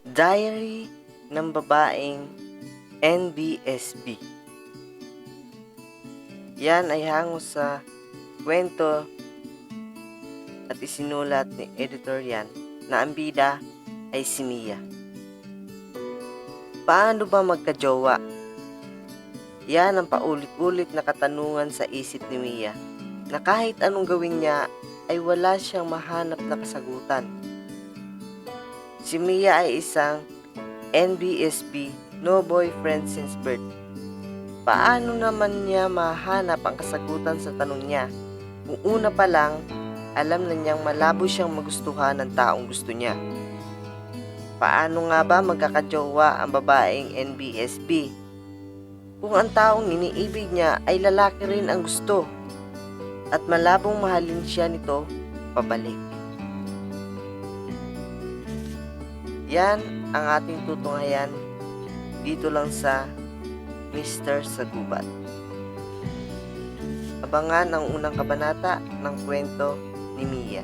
Diary ng babaeng NBSB. Yan ay hango sa kwento at isinulat ni editor yan na ang bida ay si Mia. Paano ba magkajowa? Yan ang paulit-ulit na katanungan sa isip ni Mia na kahit anong gawin niya ay wala siyang mahanap na kasagutan. Si Mia ay isang NBSB, no boyfriend since birth. Paano naman niya mahanap ang kasagutan sa tanong niya? Kung una pa lang, alam na niyang malabo siyang magustuhan ng taong gusto niya. Paano nga ba magkakajowa ang babaeng NBSB? Kung ang taong iniibig niya ay lalaki rin ang gusto at malabong mahalin siya nito pabalik. Yan ang ating tutunghayan dito lang sa Mr. Sagubat. Abangan ang unang kabanata ng kwento ni Mia.